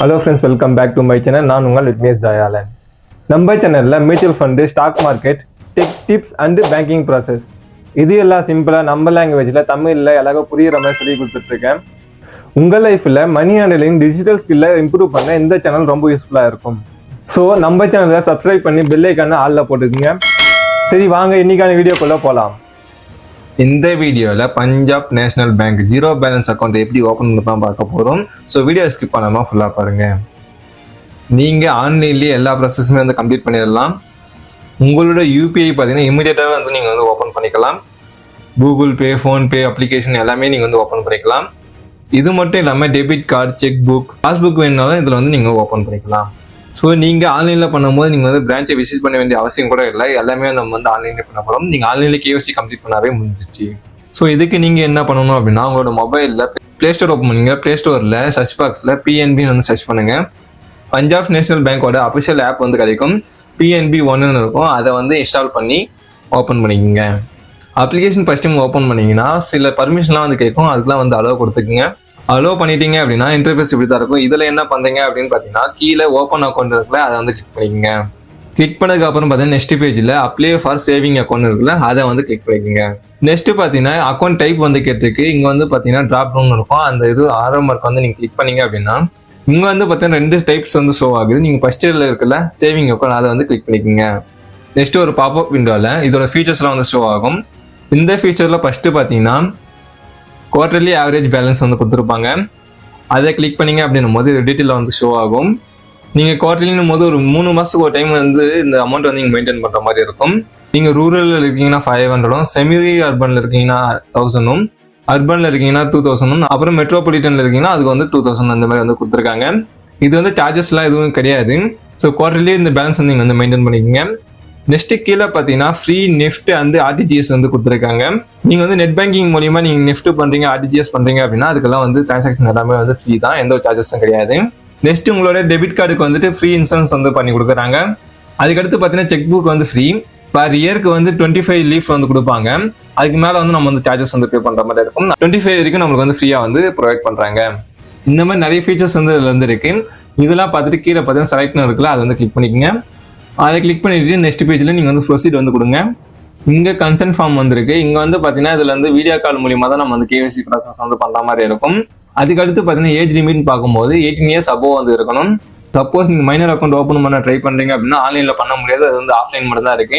Hello friends welcome back to my channel நான் உங்கள் விக்னேஷ் தயாலன் நம்ம சேனலில் mutual fund stock market tech tips and banking process இது எல்லாம் சிம்பிளாக நம்ம லாங்குவேஜில் தமிழில் எல்லாருக்கும் புரியிற மாதிரி சொல்லி கொடுத்துட்ருக்கேன். உங்கள் லைஃப்பில் மணி ஹேண்டலிங் டிஜிட்டல் ஸ்கில்லை இம்ப்ரூவ் பண்ண இந்த சேனல் ரொம்ப யூஸ்ஃபுல்லாக இருக்கும். ஸோ நம்ம சேனலை சப்ஸ்கிரைப் பண்ணி பெல்லைக்கான ஆளில் போட்டுக்கோங்க. சரி வாங்க இன்னைக்கான வீடியோக்குள்ளே போகலாம் இந்த வீடியோவில் Punjab national bank zero balance account எப்படி ஓப்பன் பண்ணி தான் பார்க்க போகிறோம் ஸோ வீடியோ ஸ்கிப் பண்ணாமல் ஃபுல்லாக பாருங்கள் நீங்கள் ஆன்லைன்லேயே எல்லா ப்ராசஸுமே வந்து கம்ப்ளீட் பண்ணிடலாம். உங்களோட யூபிஐ பார்த்தீங்கன்னா இமீடியட்டாகவே வந்து நீங்கள் வந்து ஓப்பன் பண்ணிக்கலாம். கூகுள் பே ஃபோன்பே அப்ளிகேஷன் எல்லாமே நீங்கள் வந்து ஓப்பன் பண்ணிக்கலாம். இது மட்டும் இல்லாமல் debit card cheque book passbook வேணுனாலும் இதில் வந்து நீங்கள் ஓப்பன் பண்ணிக்கலாம். ஸோ நீங்கள் ஆன்லைனில் பண்ணும்போது நீங்கள் வந்து பிரான்ச்சை விசிட் பண்ண வேண்டிய அவசியம் கூட இல்லை. எல்லாமே நம்ம வந்து ஆன்லைனில் பண்ண போகிறோம் நீங்கள் ஆன்லைனில் கேஓசி கம்ப்ளீட் பண்ணாவே முடிஞ்சிச்சு ஸோ இதுக்கு நீங்கள் என்ன பண்ணணும் அப்படின்னா உங்களோட மொபைலில் ப்ளே ஸ்டோர் ஓப்பன் பண்ணுங்க. ப்ளே ஸ்டோரில் சர்ச் பாக்ஸில் பிஎன்பின்னு வந்து சர்ச் பண்ணுங்கள் பஞ்சாப் நேஷனல் பேங்க்கோட அஃபிஷியல் ஆப் வந்து கிடைக்கும். பிஎன்பி ஒன்னு இருக்கும். அதை வந்து இன்ஸ்டால் பண்ணி ஓப்பன் பண்ணிக்கோங்க. அப்ளிகேஷன் ஃபஸ்ட் டைம் ஓப்பன் பண்ணிங்கன்னா சில பர்மிஷன்லாம் வந்து கேட்கும். அதுக்கெலாம் வந்து அளவு கொடுத்துக்குங்க. அலோவ் பண்ணிட்டீங்க அப்படின்னா இன்டர்ஃபேஸ் இப்படி தான் இருக்கும். இதில் என்ன பண்ணுறீங்க அப்படின்னு பார்த்தீங்கன்னா கீழே ஓப்பன் அக்கௌண்ட் இருக்குல்ல அதை வந்து கிளிக் பண்ணிக்கோங்க. கிளிக் பண்ணதுக்கு அப்புறம் பார்த்தீங்கன்னா நெக்ஸ்ட் பேஜில் அப்ளை ஃபார் சேவிங் அக்கௌண்ட் இருக்குல்ல அதை வந்து கிளிக் பண்ணிக்கோங்க. நெக்ஸ்ட் பார்த்தீங்கன்னா அக்கௌண்ட் டைப் வந்து கேட்டிருக்கு. இங்கே வந்து பார்த்தீங்கன்னா ட்ராப் டவுன் இருக்கும். அந்த இது ஆரம் மார்க் வந்து நீங்கள் கிளிக் பண்ணீங்க அப்படின்னா இங்கே வந்து பார்த்தீங்கன்னா ரெண்டு டைப்ஸ் வந்து ஷோ ஆகுது. நீங்கள் ஃபர்ஸ்ட் இயரில் இருக்குல்ல சேவிங் அக்கௌண்ட் அதை வந்து கிளிக் பண்ணிக்கோங்க. நெக்ஸ்ட் ஒரு பாப்அப் விண்டோவில் இதோட ஃபீச்சர்ஸ்லாம் வந்து ஷோ ஆகும். இந்த ஃபீச்சரில் ஃபஸ்ட்டு பார்த்தீங்கன்னா குவார்டர்லி ஆவரேஜ் பேலன்ஸ் வந்து கொடுத்துருப்பாங்க. அதை கிளிக் பண்ணீங்க அப்படின்னும் போது டீட்டெயில் வந்து ஷோ ஆகும். நீங்கள் குவார்டர்லினும் போது ஒரு மூணு மாதத்துக்கு ஒரு டைம் வந்து இந்த அமௌண்ட் வந்து நீங்கள் மெயின்டைன் பண்ணுற மாதிரி இருக்கும். நீங்கள் ரூரலில் இருக்கீங்கன்னா ஃபைவ் ஹண்ட்ரடும் செமி அர்பனில் இருக்கீங்கன்னா தௌசண்டும் அர்பனில் இருக்கீங்கன்னா டூ தௌசண்டும் அப்புறம் மெட்ரோபாலிட்டனில் இருக்கீங்கன்னா அதுக்கு வந்து டூ தௌசண்ட் அந்த மாதிரி வந்து கொடுத்துருக்காங்க. இது வந்து சார்ஜஸ்லாம் எதுவும் கிடையாது. ஸோ குவார்டர்லி இந்த பேலன்ஸ் வந்து நீங்கள் வந்து மெயின்டைன் பண்ணிக்கோங்க. நெக்ஸ்ட் கீழே பார்த்தீங்கன்னா ஃப்ரீ நெஃப்ட் வந்து ஆர்டிஜிஎஸ் வந்து கொடுத்துருக்காங்க. நீங்கள் வந்து நெட் பேங்கிங் மூலியமாக நீங்கள் நெஃப்ட் பண்ணுறீங்க ஆர்டிஜிஎஸ் பண்ணுறீங்க அப்படின்னா அதுக்கெல்லாம் வந்து டிரான்சாக்ஷன் எல்லாமே வந்து ஃப்ரீ தான். எந்த ஒரு சார்ஜஸும் கிடையாது. நெக்ஸ்ட் உங்களோட டெபிட் கார்டுக்கு வந்துட்டு ஃப்ரீ இன்சூரன்ஸ் வந்து பண்ணி கொடுக்குறாங்க. அதுக்கடுத்து பார்த்தீங்கன்னா செக் புக் வந்து ஃப்ரீ பர் இயருக்கு வந்து டுவெண்ட்டி ஃபைவ் லீஃப் வந்து கொடுப்பாங்க. அதுக்கு மேலே வந்து நம்ம வந்து சார்ஜஸ் வந்து பே பண்ணுற மாதிரி இருக்கும். டுவெண்ட்டி ஃபைவ் வரைக்கும் நம்மளுக்கு வந்து ஃப்ரீயாக வந்து ப்ரொவைட் பண்ணுறாங்க இந்த மாதிரி நிறைய ஃபீச்சர்ஸ் வந்து இதில் வந்து இருக்கு. இதெல்லாம் பார்த்துட்டு கீழே பார்த்தீங்கன்னா செலக்ட்னு இருக்குல்ல அதை வந்து கிளிக் பண்ணிக்கோங்க. அதை கிளிக் பண்ணிட்டு நெக்ஸ்ட் பேஜில் நீங்கள் வந்து ப்ரொசீட் வந்து கொடுங்க. இங்கே கன்சென்ட் ஃபார்ம் வந்திருக்கு. இங்கே வந்து பார்த்தீங்கன்னா இதில் வந்து வீடியோ கால் மூலியமாக தான் நம்ம வந்து கேவிசி ப்ராசஸ் வந்து பண்ணுற மாதிரி இருக்கும். அதுக்கடுத்து பார்த்தீங்கன்னா ஏஜ் லிமிட் பார்க்கும்போது எயிட்டீன் இயர்ஸ் அபோவ் வந்து இருக்கணும். சப்போஸ் நீங்கள் மைனர் அக்கௌண்ட் ஓப்பன் பண்ண ட்ரை பண்ணுறீங்க அப்படின்னா ஆன்லைனில் பண்ண முடியாது. அது வந்து ஆஃப்லைன் மட்டும் தான் இருக்கு.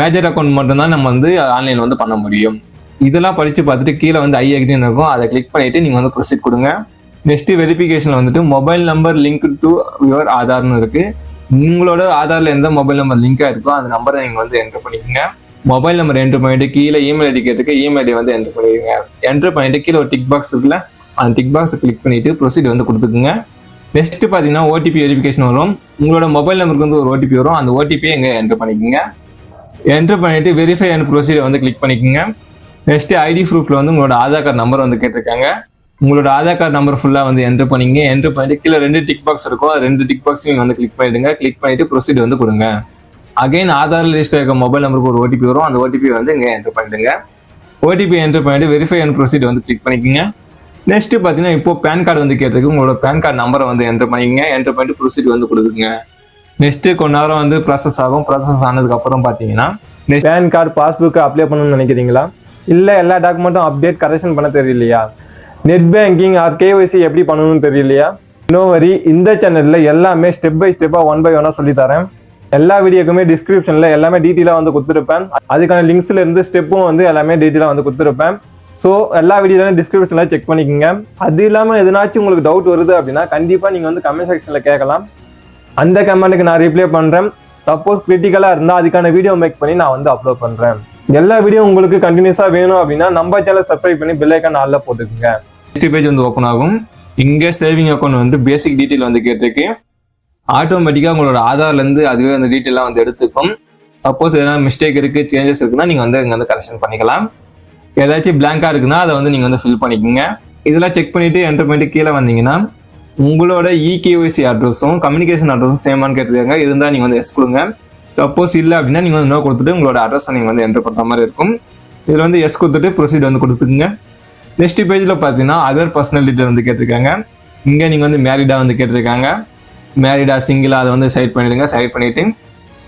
மேஜர் அக்கௌண்ட் மட்டும்தான் நம்ம வந்து ஆன்லைனில் வந்து பண்ண முடியும். இதெல்லாம் படித்து பார்த்துட்டு கீழே வந்து ஐ அக்ரின் இருக்கும். அதை கிளிக் பண்ணிவிட்டு நீங்கள் வந்து ப்ரொசீட் கொடுங்க. நெக்ஸ்ட் வெரிஃபிகேஷன் வந்துட்டு mobile number link to your ஆதார்னு இருக்குது உங்களோட ஆதார்ல எந்த மொபைல் நம்பர் லிங்காக இருக்கோ அந்த நம்பரை நீங்கள் வந்து என்டர் பண்ணிக்கோங்க. மொபைல் நம்பர் என்டர் பண்ணிட்டு கீழே இமெயில் ஐடி கேட்டுக்கு இமெயில் ஐடி வந்து என்டர் பண்ணிக்கோங்க என்டர் பண்ணிட்டு கீழே ஒரு டிக் பாக்ஸ் இருக்குல்ல அந்த டிக் பாக்ஸ் கிளிக் பண்ணிட்டு ப்ரொசீட் வந்து கொடுத்துக்குங்க. நெக்ஸ்ட் பார்த்தீங்கன்னா ஓடிபி வெரிஃபிகேஷன் வரும். உங்களோட மொபைல் நம்பருக்கு வந்து ஒரு ஓடிபி வரும். அந்த ஓடிபியை எங்கே என்டர் பண்ணிக்கோங்க. என்டர் பண்ணிட்டு வெரிஃபை அண்ட் ப்ரொசீடர் வந்து கிளிக் பண்ணிக்கோங்க. நெக்ஸ்ட் ஐடி ப்ரூஃப்ல வந்து உங்களோட ஆதார் கார்டு நம்பர் வந்து கேட்டிருக்காங்க. உங்களோட ஆதார் கார்டு நம்பர் ஃபுல்லாக வந்து என்ட்ரு பண்ணிங்க. என்ட்ரு பண்ணிட்டு கீழே ரெண்டு டிக் பாக்ஸ் இருக்கும். அது ரெண்டு டிக் பாக்ஸ் நீங்கள் வந்து கிளிக் பண்ணிடுங்க. கிளிக் பண்ணிட்டு ப்ரொசீட் வந்து கொடுங்க. அகைன் ஆதார் ரிஜிஸ்டர் இருக்க மொபைல் நம்பருக்கு ஒரு ஓடிபி வரும். அந்த ஓடிபி வந்து இங்கே என்ட்ரு பண்ணிடுங்க. ஓடிபி என்ட்ரு பண்ணிட்டு வெரிஃபை அண்ட் ப்ரொசீட் வந்து கிளிக் பண்ணிக்கோங்க. நெக்ஸ்ட் பார்த்தீங்கன்னா இப்போ பேன் கார்டு வந்து கேட்டிருக்கு. உங்களோட பேன் கார்டு நம்பரை வந்து என்ட்ரு பண்ணிக்கங்க. என்ட்ரு பண்ணிட்டு ப்ரொசீட் வந்து கொடுக்குங்க. நெக்ஸ்ட்டு கொஞ்ச நேரம் வந்து ப்ராசஸ் ஆகும். ப்ராசஸ் ஆனதுக்கப்புறம் பார்த்தீங்கன்னா பேன் கார்டு பாஸ்புக்கு அப்ளை பண்ணணும்னு நினைக்கிறீங்களா? இல்லை எல்லா டாக்குமெண்ட்டும் அப்டேட் கரெக்ஷன் பண்ண தெரியலையா? நெட் பேங்கிங் ஆர் கேஒய்சி எப்படி பண்ணணும்னு தெரியலையா? நோ வரி இந்த சேனலில் எல்லாமே ஸ்டெப் பை ஸ்டெப்பாக ஒன் பை ஒன்னாக சொல்லி தரேன். எல்லா வீடியோக்குமே டிஸ்கிரிப்ஷனில் எல்லாமே டீட்டெயிலாக வந்து கொடுத்துருப்பேன். அதுக்கான லிங்க்ஸில் இருந்து ஸ்டெப்பும் வந்து எல்லாமே டீட்டெயிலாக வந்து கொடுத்துருப்பேன். ஸோ எல்லா வீடியோலையும் டிஸ்கிரிப்ஷனில் செக் பண்ணிக்கோங்க. அது இல்லாமல் எதனாச்சும் உங்களுக்கு டவுட் வருது அப்படின்னா கண்டிப்பாக நீங்கள் வந்து கமெண்ட் செக்ஷனில் கேட்கலாம். அந்த கமெண்ட்டுக்கு நான் ரிப்ளை பண்ணுறேன் சப்போஸ் கிரிட்டிக்கலாக இருந்தால் அதுக்கான வீடியோ மேக் பண்ணி நான் வந்து அப்லோட் பண்ணுறேன் எல்லா வீடியோ உங்களுக்கு கண்டினியூஸாக வேணும் அப்படின்னா நம்ம சேனல் சப்ஸ்கிரைப் பண்ணி பெல் நாளில் ஆளில் போட்டுக்கோங்க. நெக்ஸ்ட் பேஜ் வந்து ஓப்பன் ஆகும். இங்கே சேவிங் அக்கௌண்ட் வந்து பேசிக் டீட்டெயில் வந்து கேட்டிருக்கு. ஆட்டோமேட்டிக்காக உங்களோட ஆதார்லேருந்து அதுவே அந்த டீட்டெயிலாம் வந்து எடுத்துக்கும். சப்போஸ் எதனா மிஸ்டேக் இருக்குது சேஞ்சஸ் இருக்குன்னா நீங்கள் வந்து இங்கே வந்து கரெக்ஷன் பண்ணிக்கலாம். ஏதாச்சும் பிளாங்காக இருக்குன்னா அதை வந்து நீங்கள் வந்து ஃபில் பண்ணிக்கோங்க. இதெல்லாம் செக் பண்ணிவிட்டு என்டர் பண்ணிட்டு கீழே வந்தீங்கன்னா உங்களோட இகேஒய்சி அட்ரஸும் கம்யூனிகேஷன் அட்ரஸும் சேமான்னு கேட்டிருக்காங்க. இருந்தால் நீங்கள் வந்து எஸ் கொடுங்க. சப்போஸ் இல்லை அப்படின்னா நீங்கள் வந்து நோ கொடுத்துட்டு உங்களோட அட்ரஸை நீங்கள் வந்து என்டர் பண்ணுற மாதிரி இருக்கும். இதில் வந்து எஸ் கொடுத்துட்டு ப்ரொசீட் வந்து கொடுத்துக்குங்க. நெக்ஸ்ட் பேஜில் பார்த்தீங்கன்னா அதர் பர்சனல் டீட்டெயில் வந்து கேட்டிருக்காங்க. இங்கே நீங்கள் வந்து மேரிடா வந்து கேட்டிருக்காங்க. மேரிடா சிங்கிளா அதை வந்து செலக்ட் பண்ணிடுங்க செலக்ட் பண்ணிட்டு.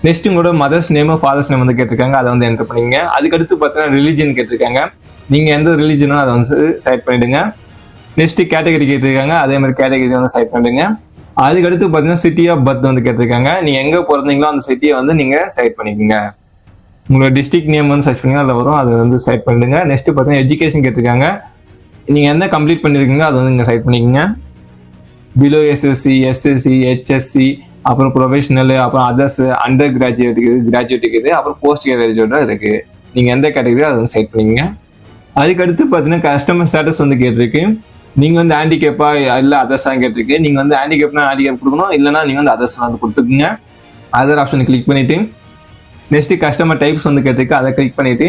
நெக்ஸ்ட் உங்களோட மதர்ஸ் நேம் ஃபாதர்ஸ் நேம் வந்து கேட்டிருக்காங்க. அதை வந்து என்டர் பண்ணிங்க அதுக்கடுத்து பார்த்தீங்கன்னா ரிலிஜன் கேட்டிருக்காங்க. நீங்கள் எந்த ரிலீஜனோ அதை வந்து செலக்ட் பண்ணிடுங்க. நெக்ஸ்ட் கேட்டகரி கேட்டிருக்காங்க. அதே மாதிரி கேட்டகரி வந்து செலக்ட் பண்ணிடுங்க. அதுக்கடுத்து பார்த்தீங்கன்னா சிட்டி ஆஃப் பர்த் வந்து கேட்டிருக்காங்க. நீங்கள் எங்கே பிறந்தீங்களோ அந்த சிட்டியை வந்து நீங்கள் செலக்ட் பண்ணிக்கோங்க. உங்களோட டிஸ்ட்ரிக்ட் நேம் வந்து சர்ச் பண்ணி அதில் வரும். அதை வந்து செலக்ட் பண்ணிடுங்க. நெக்ஸ்ட் பார்த்தீங்கன்னா எஜுகேஷன் கேட்டிருக்காங்க. நீங்கள் என்ன கம்ப்ளீட் பண்ணியிருக்கீங்க அதை வந்து இங்கே செலக்ட் பண்ணிக்கோங்க. பிலோ எஸ்எஸ்சி எஸ்எஸ்சி ஹெச்எஸ்சி அப்புறம் ப்ரொஃபஷனல் அப்புறம் அதர்ஸ் அண்டர் கிராஜுவேட் இருக்குது கிராஜுவேட் இருக்குது அப்புறம் போஸ்ட் கிராஜுவேட்டாக இருக்குது நீங்கள் எந்த கேட்டகரியோ அதை வந்து செலக்ட் பண்ணிக்கங்க. அதுக்கடுத்து பார்த்தீங்கன்னா கஸ்டமர் ஸ்டேட்டஸ் வந்து கேட்டிருக்கு. நீங்கள் வந்து ஹேண்டிகேப்பா இல்லை அதர்ஸாக கேட்டிருக்கு. நீங்கள் வந்து ஹேண்டிகேப்னா ஹேண்டிகேப் கொடுக்கணும் இல்லைனா நீங்கள் வந்து அதர்ஸ் வந்து கொடுத்துக்குங்க. அதர் ஆப்ஷனை கிளிக் பண்ணிவிட்டு நெக்ஸ்ட் கஸ்டமர் டைப்ஸ் வந்து கேட்டிருக்கு அதை கிளிக் பண்ணிவிட்டு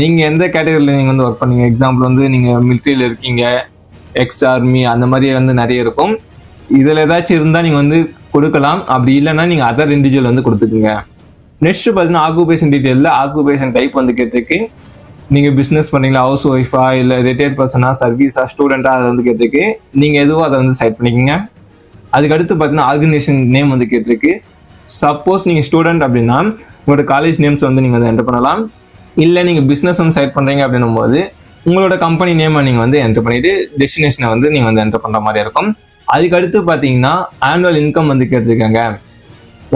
நீங்கள் எந்த கேட்டகரியில் நீங்கள் வந்து ஒர்க் பண்ணீங்க? எக்ஸாம்பிள் வந்து நீங்கள் மிலிட்ரியில் இருக்கீங்க எக்ஸ் ஆர்மி அந்த மாதிரி வந்து நிறைய இருக்கும். இதில் ஏதாச்சும் இருந்தால் நீங்கள் வந்து கொடுக்கலாம். அப்படி இல்லைன்னா நீங்கள் அதர் இண்டிவிஜுவல் வந்து கொடுத்துக்குங்க. நெக்ஸ்ட் பார்த்தீங்கன்னா ஆக்குபேஷன் டீட்டெயிலில் ஆக்குபேஷன் டைப் வந்து கேட்டிருக்கு. நீங்கள் பிஸ்னஸ் பண்ணீங்களா? ஹவுஸ் ஒய்ஃபா இல்லை ரிட்டையர்ட் பர்சனா சர்வீஸா ஸ்டூடெண்ட்டாக அதை வந்து கேட்டிருக்கு. நீங்கள் எதுவோ அதை வந்து செலக்ட் பண்ணிக்கோங்க? அதுக்கு அடுத்து பார்த்தீங்கன்னா ஆர்கனைசேஷன் நேம் வந்து கேட்டிருக்கு. சப்போஸ் நீங்கள் ஸ்டூடெண்ட் அப்படின்னா உங்களோட காலேஜ் நேம்ஸ் வந்து நீங்கள் வந்து என்டர் பண்ணலாம். இல்லை நீங்கள் பிஸ்னஸ் வந்து செலக்ட் பண்ணுறீங்க அப்படின்னும் போது உங்களோட கம்பெனி நேமை நீங்கள் வந்து என்டர் பண்ணிட்டு டெஸ்டினேஷனை வந்து நீங்கள் வந்து என்டர் பண்ணுற மாதிரி இருக்கும். அதுக்கு அடுத்து பார்த்தீங்கன்னா ஆனுவல் இன்கம் வந்து கேட்டிருக்காங்க.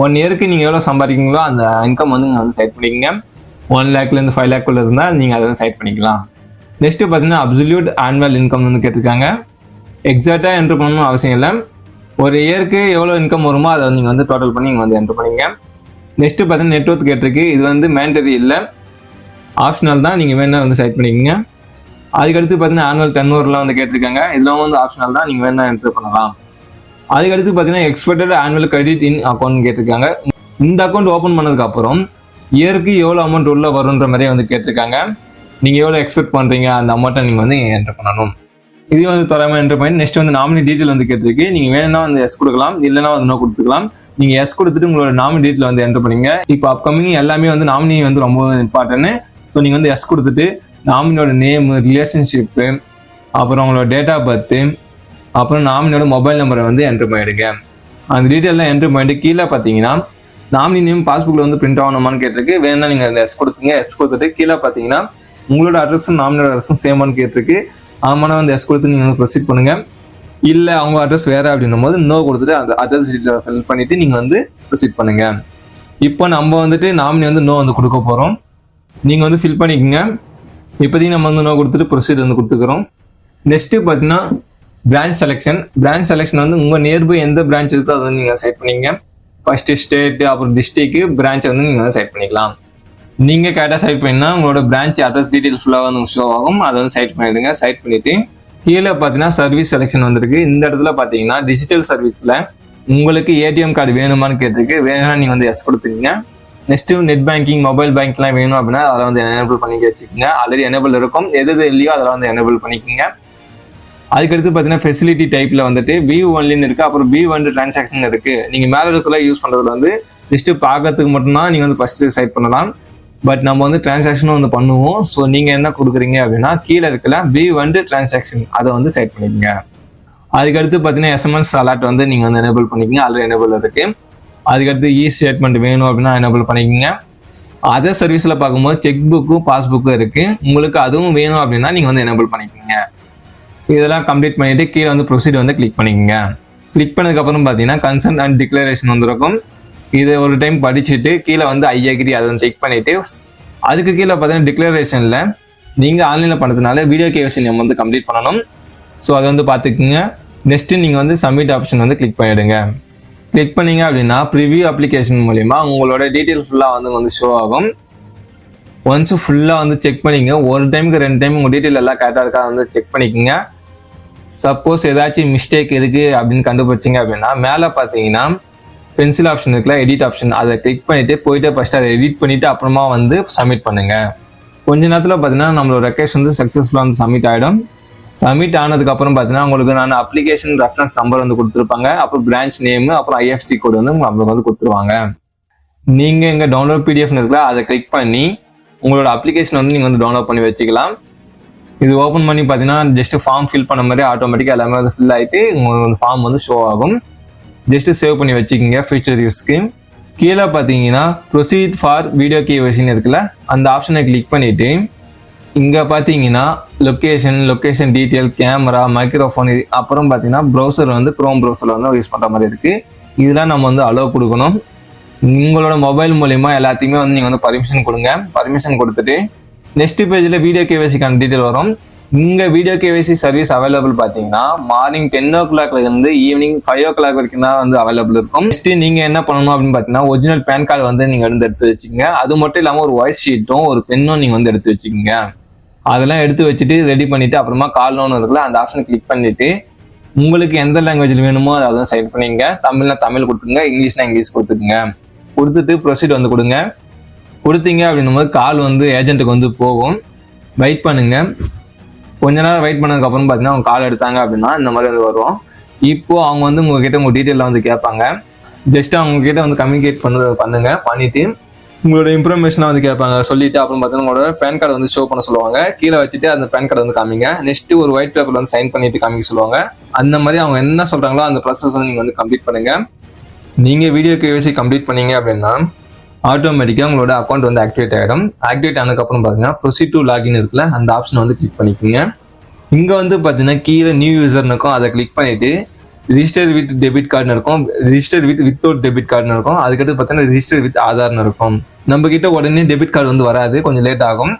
ஒன் இயருக்கு நீங்கள் எவ்வளோ சம்பாதிக்கிறீங்களோ அந்த இன்கம் வந்து நீங்கள் வந்து செலக்ட் பண்ணிக்கங்க. ஒன் லேக்லேருந்து ஃபைவ் லேக்குள்ள இருந்தால் நீங்கள் அதை வந்து செலக்ட் பண்ணிக்கலாம். நெக்ஸ்ட்டு பார்த்தீங்கன்னா அப்சல்யூட் ஆனுவல் இன்கம் வந்து கேட்டிருக்காங்க. எக்ஸாக்டாக என்ட்ரு பண்ணணும் அவசியம் இல்லை. ஒரு இயருக்கு எவ்வளோ இன்கம் வருமோ அதை நீங்கள் வந்து டோட்டல் பண்ணி நீங்கள் வந்து என்ட்ரு பண்ணிங்க நெக்ஸ்ட்டு பார்த்தீங்கன்னா நெட்ஒர்க் கேட்டிருக்கு. இது வந்து மேண்டரி இல்லை. ஆப்ஷனல் தான். நீங்கள் வேணால் வந்து செலக்ட் பண்ணிக்கோங்க. அதுக்கடுத்து பார்த்தீங்கன்னா ஆனுவல் டென் வந்து கேட்டிருக்காங்க. இதெல்லாம் வந்து ஆப்ஷனல் தான். நீங்கள் வேணால் என்ட்ரு பண்ணலாம். அதுக்கடுத்து பார்த்தீங்கன்னா expected annual credit in account கேட்டிருக்காங்க. இந்த அக்கௌண்ட் ஓப்பன் பண்ணதுக்கு அப்புறம் இயருக்கு எவ்வளோ அமௌண்ட் உள்ள வரும்ன்ற மாதிரியே வந்து கேட்டிருக்காங்க. நீங்கள் எவ்வளோ எக்ஸ்பெக்ட் பண்ணுறீங்க அந்த அமௌண்ட்டை நீங்கள் வந்து என்ட்ரு பண்ணணும். இது வந்து தரமா என்ட்ரு பண்ணி நெக்ஸ்ட் வந்து நாமினி டீட்டெயில் வந்து கேட்டிருக்கு. நீங்கள் வேணும்னா வந்து எஸ் கொடுக்கலாம். இல்லைன்னா வந்து நோ கொடுத்துக்கலாம். நீங்கள் எஸ் கொடுத்துட்டு உங்களோட நாமினி டீட்டெயில் வந்து என்ட்ரு பண்ணீங்க இப்போ அப்கமிங் எல்லாமே வந்து நாமினி வந்து ரொம்ப இம்பார்ட்டன்ட் ஸோ நீங்கள் வந்து எஸ் கொடுத்துட்டு நாமினியோட நேமு ரிலேஷன்ஷிப்பு அப்புறம் உங்களோட டேட் ஆஃப் பர்த்து அப்புறம் நாமினோட மொபைல் நம்பரை வந்து என்டர் பண்ணிடுங்க. அந்த டீட்டெயிலாம் என்ட்ரு பண்ணிட்டு கீழே பார்த்தீங்கன்னா நாமினி நேம் பாஸ்புக்கில் வந்து பிரிண்ட் ஆகணுமான்னு கேட்டிருக்கு. வேணா நீங்கள் அந்த எஸ் கொடுத்துங்க. எஸ் கொடுத்துட்டு கீழே பார்த்தீங்கன்னா உங்களோட அட்ரஸும் நாமினியோட அட்ரஸும் சேமான்னு கேட்டிருக்கு. ஆமானா வந்து எஸ் கொடுத்து நீங்கள் வந்து ப்ரொசீட் பண்ணுங்கள் இல்லை அவங்க அட்ரஸ் வேற அப்படின்னும் போது நோ கொடுத்துட்டு அந்த அட்ரஸ் டீட்டெயில் ஃபில் பண்ணிவிட்டு நீங்கள் வந்து ப்ரொசீட் பண்ணுங்கள் இப்போ நம்ம வந்துட்டு நாமினி வந்து நோ வந்து கொடுக்க போகிறோம் நீங்கள் வந்து ஃபில் பண்ணிக்கோங்க. இப்போதையும் நம்ம வந்து நோ கொடுத்துட்டு ப்ரொசீஜர் வந்து கொடுத்துக்கிறோம். நெக்ஸ்ட்டு பார்த்தீங்கன்னா பிரான்ச் செலெக்ஷன் பிரான்ச் செலெக்ஷன் வந்து உங்கள் நியர்பை எந்த பிரான்ச் இருக்கோ அதை வந்து நீங்கள் செலக்ட் பண்ணிங்க ஃபர்ஸ்ட் ஸ்டேட்டு அப்புறம் டிஸ்ட்ரிக்ட் பிரான்ச் வந்து நீங்கள் வந்து செலக்ட் பண்ணிக்கலாம். நீங்கள் கரெக்டாக செலக்ட் பண்ணினா உங்களோட பிரான்ச் அட்ரஸ் டீட்டெயில் ஃபுல்லாக வந்து ஷோ ஆகும். அதை வந்து செலக்ட் பண்ணிடுங்க. செலக்ட் பண்ணிவிட்டு கீழே பார்த்தீங்கன்னா சர்வீஸ் செலெக்ஷன் வந்திருக்கு. இந்த இடத்துல பார்த்தீங்கன்னா டிஜிட்டல் சர்வீஸில் உங்களுக்கு ஏடிஎம் கார்டு வேணுமான்னு கேட்டிருக்கு. வேணும்னா நீங்கள் வந்து எஸ் கொடுத்துக்கங்க. நெக்ஸ்ட் நெட் பேங்கிங் மொபைல் பேங்க்லாம் வேணும் அப்படின்னா அதில் வந்து எனேபிள் பண்ணி வச்சுக்கோங்க. ஆல்ரெடி எனேபிள் இருக்கும். எது எது இல்லையோ அதில் வந்து எனேபிள் பண்ணிக்கோங்க. அதுக்கடுத்து பார்த்தீங்கன்னா ஃபெசிலிட்டி டைப்பில் வந்துட்டு பி ஒன்லின்னு இருக்குது அப்புறம் பி ஒன் டிரான்சாக்ஷன் இருக்குது நீங்கள் மேலே இருக்கிற யூஸ் பண்ணுறதுல வந்து லிஸ்ட்டு பார்க்கறதுக்கு மட்டும்தான் நீங்கள் வந்து ஃபஸ்ட்டு செலக்ட் பண்ணலாம். பட் நம்ம வந்து டிரான்சாக்ஷனும் வந்து பண்ணுவோம். ஸோ நீங்கள் என்ன கொடுக்குறீங்க அப்படின்னா கீழே இருக்கல பி வந்து டிரான்சாக்ஷன் அதை வந்து செட் பண்ணிக்கோங்க. அதுக்கடுத்து பார்த்தீங்கன்னா எஸ்எம்எஸ் அலர்ட் வந்து நீங்கள் வந்து எனேபிள் பண்ணிக்கோங்க. அதில் எனேபிள் இருக்குது அதுக்கடுத்து e இ ஸ்டேட்மெண்ட் வேணும் அப்படின்னா எனேபிள் பண்ணிக்கோங்க. அதர் சர்வீஸில் பார்க்கும்போது செக் புக்கும் பாஸ்புக்கும் இருக்குது உங்களுக்கு அதுவும் வேணும் அப்படின்னா நீங்கள் வந்து எனபிள் பண்ணிக்கோங்க. இதெல்லாம் கம்ப்ளீட் பண்ணிட்டு கீழே வந்து ப்ரொசீட் வந்து கிளிக் பண்ணிக்கோங்க. கிளிக் பண்ணதுக்கப்புறம் பார்த்தீங்கன்னா கன்சென்ட் அண்ட் டிக்ளரேஷன் வந்திருக்கும். இதை ஒரு டைம் படிச்சுட்டு கீழே வந்து ஐ அக்ரி அதை வந்து செக் பண்ணிட்டு அதுக்கு கீழே பார்த்தீங்கன்னா டிக்ளரேஷனில் நீங்கள் ஆன்லைனில் பண்ணதுனால வீடியோ கேவிசி நம்ம வந்து கம்ப்ளீட் பண்ணணும். ஸோ அதை வந்து பார்த்துக்குங்க. நெக்ஸ்ட்டு நீங்கள் வந்து சப்மிட் ஆப்ஷன் வந்து கிளிக் பண்ணிவிடுங்க கிளிக் பண்ணீங்க அப்படின்னா ப்ரிவியூ அப்ளிகேஷன் மூலிமா உங்களோட டீட்டெயில் ஃபுல்லாக வந்து வந்து ஷோ ஆகும். ஒன்ஸ் ஃபுல்லாக வந்து செக் பண்ணிங்க ஒரு டைமுக்கு ரெண்டு டைம் உங்கள் டீட்டெயில் எல்லாம் கரெக்டாக இருக்கா வந்து செக் பண்ணிக்கோங்க. சப்போஸ் ஏதாச்சும் மிஸ்டேக் இருக்குது அப்படின்னு கண்டுபிடிச்சிங்க அப்படின்னா மேலே பார்த்தீங்கன்னா பென்சில் ஆப்ஷன் இருக்குல்ல எடிட் ஆப்ஷன் அதை கிளிக் பண்ணிவிட்டு போயிட்டு ஃபர்ஸ்ட் அதை எடிட் பண்ணிட்டு அப்புறமா வந்து சப்மிட் பண்ணுங்கள் கொஞ்ச நேரத்தில் பார்த்தீங்கன்னா நம்மளோட ரெக்வஸ்ட் வந்து சக்ஸஸ்ஃபுல்லாக வந்து சப்மிட் ஆகிடும் சப்மிட் ஆனதுக்கு அப்புறம் பார்த்தீங்கன்னா உங்களுக்கு நான் அப்ளிகேஷன் ரெஃபரன்ஸ் நம்பர் வந்து கொடுத்துருப்பாங்க. அப்புறம் பிரான்ச் நேம் அப்புறம் ஐஎஃப்சி கோடு வந்து நம்மளுக்கு வந்து கொடுத்துருவாங்க. நீங்க இங்க டவுன்லோட் பிடிஎஃப் இருக்குல்ல அதை கிளிக் பண்ணி உங்களோட அப்ளிகேஷன் வந்து நீங்க வந்து டவுன்லோட் பண்ணி வச்சுக்கலாம். இது ஓப்பன் பண்ணி பார்த்தீங்கன்னா ஜஸ்ட் ஃபார்ம் ஃபில் பண்ண மாதிரி ஆட்டோமேட்டிக்காக எல்லாமே வந்து ஃபில் ஆகிட்டு உங்களுக்கு ஃபார்ம் வந்து ஷோ ஆகும். ஜஸ்ட் சேவ் பண்ணி வச்சுக்கிங்க ஃபியூச்சர் யூஸ்க்கு கீழே பார்த்தீங்கன்னா ப்ரொசீட் ஃபார் வீடியோ கேவைசின்னு இருக்குல்ல அந்த ஆப்ஷனை கிளிக் பண்ணிவிட்டு இங்கே பார்த்தீங்கன்னா location location detail camera microphone இது அப்புறம் பார்த்தீங்கன்னா ப்ரௌசர் வந்து க்ரோம் ப்ரௌசரில் வந்து யூஸ் பண்ணுற மாதிரி இருக்குது இதெல்லாம் நம்ம வந்து அலோவ் கொடுக்கணும். உங்களோட மொபைல் மூலிமா எல்லாத்தையுமே வந்து நீங்கள் வந்து பர்மிஷன் கொடுங்க. பர்மிஷன் கொடுத்துட்டு நெக்ஸ்ட் பேஜில் வீடியோ கேவைசிக்கான டீட்டெயில் வரும். இங்கே வீடியோ கேவைசி சர்வீஸ் அவைலபிள் பார்த்தீங்கன்னா மார்னிங் டென் ஓ கிளாக்ல இருந்து ஈவினிங் ஃபைவ் ஓ கிளாக் வரைக்கும் தான் வந்து அவைலபிள் இருக்கும். நெக்ஸ்ட் நீங்கள் என்ன பண்ணணும் அப்படின்னு பார்த்தீங்கன்னா ஒரிஜினல் பேன் கார்டு வந்து நீங்கள் வந்து எடுத்து வச்சுக்கோங்க. அது மட்டும் இல்லாமல் ஒரு வாய்ஸ் ஷீட்டும் ஒரு பெண்ணும் நீங்கள் வந்து எடுத்து வச்சுக்கோங்க. அதெல்லாம் எடுத்து வச்சுட்டு ரெடி பண்ணிட்டு அப்புறமா கால் லோன் இருக்குல்ல அந்த ஆப்ஷன் கிளிக் பண்ணிட்டு உங்களுக்கு எந்த லாங்குவேஜில் வேணுமோ அதை வந்து செலக்ட் பண்ணிங்க தமிழ்னா தமிழ் கொடுத்துங்க இங்கிலீஷ்னா இங்கிலீஷ் கொடுத்துருங்க கொடுத்துட்டு ப்ரொசீட் வந்து கொடுங்க. கொடுத்தீங்க அப்படின்னும் போது கால் வந்து ஏஜென்ட்டுக்கு வந்து போகும். வெயிட் பண்ணுங்க. கொஞ்ச நேரம் வெயிட் பண்ணதுக்கப்புறம் பார்த்தீங்கன்னா அவங்க கால் எடுத்தாங்க அப்படின்னா இந்த மாதிரி வந்து வரும். இப்போ அவங்க வந்து உங்ககிட்ட உங்க டீட்டெயிலில் வந்து கேட்பாங்க. ஜஸ்ட் அவங்க கிட்ட வந்து கம்யூனிகேட் பண்ணது பண்ணுங்க. பண்ணிட்டு உங்களோட இன்ஃபர்மேஷனை வந்து கேட்பாங்க. சொல்லிட்டு அப்புறம் பார்த்தீங்கன்னா உங்களோட பேன் கார்டு வந்து ஷோ பண்ண சொல்லுவாங்க. கீழே வச்சுட்டு அந்த பேன் கார்டு வந்து காமிங்க. நெக்ஸ்ட் ஒரு ஒயிட் பேப்பர் வந்து சைன் பண்ணிட்டு காமிக்க சொல்லுவாங்க. அந்த மாதிரி அவங்க என்ன சொல்றாங்களோ அந்த ப்ராசஸ் வந்து நீங்க வந்து கம்ப்ளீட் பண்ணுங்க. நீங்க வீடியோ கேவிசி கம்ப்ளீட் பண்ணீங்க அப்படின்னா ஆட்டோமேட்டிக்காக உங்களோட அக்கௌண்ட் வந்து ஆக்டிவேட் ஆகிடும் ஆக்டிவேட் ஆனதுக்கப்புறம் பார்த்தீங்கன்னா ப்ரொசீட் டு லாகின் இருக்குல்ல அந்த ஆப்ஷன் வந்து கிளிக் பண்ணிக்கோங்க. இங்கே வந்து பார்த்தீங்கன்னா கீழே நியூ யூசர்னுக்கும் அதை கிளிக் பண்ணிட்டு ரிஜிஸ்டர் வித் டெபிட் கார்டுன்னு இருக்கும். ரிஜிஸ்டர் வித் வித்தவுட் டெபிட் கார்டுன்னு இருக்கும். அதுக்கடுத்து பார்த்தீங்கன்னா ரிஜிஸ்டர் வித் ஆதார்னு இருக்கும். நம்ம கிட்ட உடனே டெபிட் கார்டு வந்து வராது. கொஞ்சம் லேட் ஆகும்.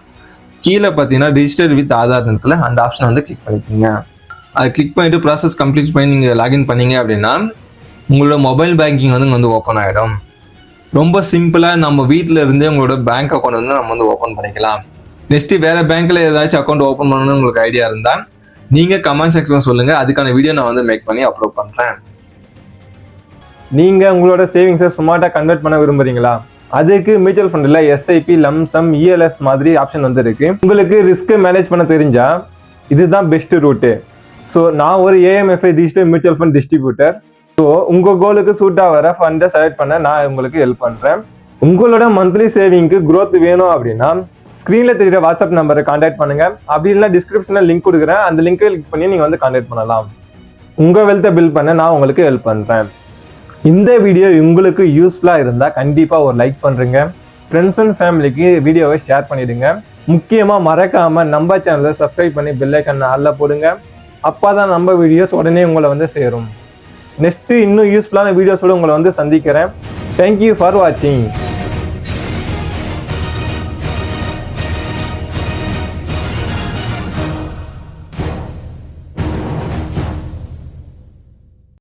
கீழே பார்த்தீங்கன்னா ரிஜிஸ்டர் வித் ஆதார் இருக்குல்ல அந்த ஆப்ஷனை வந்து கிளிக் பண்ணிக்கோங்க. அதை கிளிக் பண்ணிட்டு ப்ராசஸ் கம்ப்ளீட் பண்ணி நீங்கள் லாகின் பண்ணீங்க அப்படின்னா உங்களோட மொபைல் பேங்கிங் வந்து இங்கே வந்து ஓப்பன் ஆகிடும் ரொம்ப சிம்பிளாக நம்ம வீட்டில் இருந்தே உங்களோட பேங்க் அக்கௌண்ட் வந்து நம்ம வந்து ஓப்பன் பண்ணிக்கலாம். நெக்ஸ்ட் வேற பேங்க்ல ஏதாச்சும் அக்கௌண்ட் ஓப்பன் பண்ணணும்னு உங்களுக்கு ஐடியா இருந்தால் நீங்கள் கமெண்ட் செக்ஷனில் சொல்லுங்கள் அதுக்கான வீடியோ நான் வந்து மேக் பண்ணி அப்லோட் பண்ணுறேன் நீங்கள் உங்களோட சேவிங்ஸை ஸ்மார்ட்டா கன்வெர்ட் பண்ண விரும்புறீங்களா? அதுக்கு மியூச்சுவல் ஃபண்டில் எஸ்ஐபி லம்சம் இஎல்எஸ் மாதிரி ஆப்ஷன் வந்துருக்கு உங்களுக்கு ரிஸ்க் மேனேஜ் பண்ண தெரிஞ்சால் இதுதான் பெஸ்ட் ரூட்டு ஸோ நான் ஒரு AMFI digital mutual fund distributor so உங்கள் கோலுக்கு சூட் ஆகிற ஃபண்டை செலக்ட் பண்ண நான் உங்களுக்கு ஹெல்ப் பண்ணுறேன் உங்களோட மந்த்லி சேவிங்க்கு க்ரோத் வேணும் அப்படின்னா ஸ்க்ரீனில் தெரியுற வாட்ஸ்அப் நம்பரை காண்டாக்ட் பண்ணுங்கள் அப்படி இல்லைனா டிஸ்கிரிப்ஷனில் லிங்க் கொடுக்குறேன். அந்த லிங்க் கிளிக் பண்ணி நீங்கள் வந்து காண்டாக்ட் பண்ணலாம். உங்கள் வெல்த்தை பில்ட் பண்ண நான் உங்களுக்கு ஹெல்ப் பண்ணுறேன் இந்த வீடியோ உங்களுக்கு யூஸ்ஃபுல்லாக இருந்தால் கண்டிப்பாக ஒரு லைக் பண்ணுறேங்க ஃப்ரெண்ட்ஸ் அண்ட் ஃபேமிலிக்கு வீடியோவை ஷேர் பண்ணிவிடுங்க முக்கியமாக மறக்காமல் நம்ம சேனலை சப்ஸ்கிரைப் பண்ணி பெல் ஐக்கன் போடுங்க. அப்போ தான் நம்ம வீடியோஸ் உடனே உங்களை வந்து சேரும். நெக்ஸ்ட்டு இன்னும் யூஸ்ஃபுல்லான வீடியோஸோடு உங்களை வந்து சந்திக்கிறேன். தேங்க்யூ ஃபார் வாட்சிங்